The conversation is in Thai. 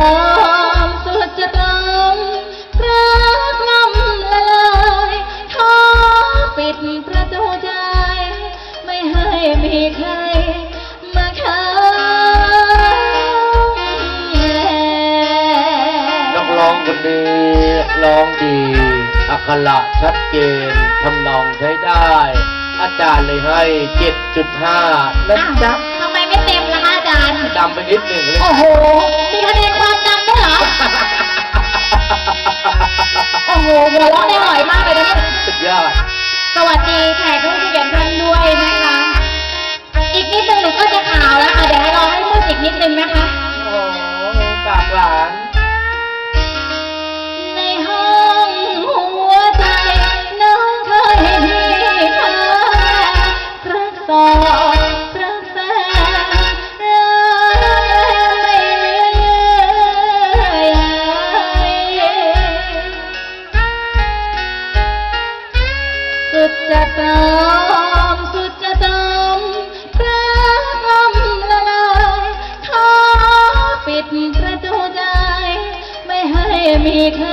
จะตอมสุจะตอมรักงำละลยท้อปิดประตูใจ ไม่ให้มีใครมาเข้านักร้องคนนี้ร้องดี อักขระชัดเจนทำนองใช้ได้ อาจารย์เลยให้ 7.5นะจ๊ะ ล่ะคะอาจารย์ดำไปนิดหนึ่งเลย โอ้โห มีคะแนนความจำด้วยเหรอ โอ้โหหัวเราะได้อร่อยมากเลยนะเนี่ย สุดยอด สวัสดีแขกผู้มีเกียรติทุกท่าน มีใคร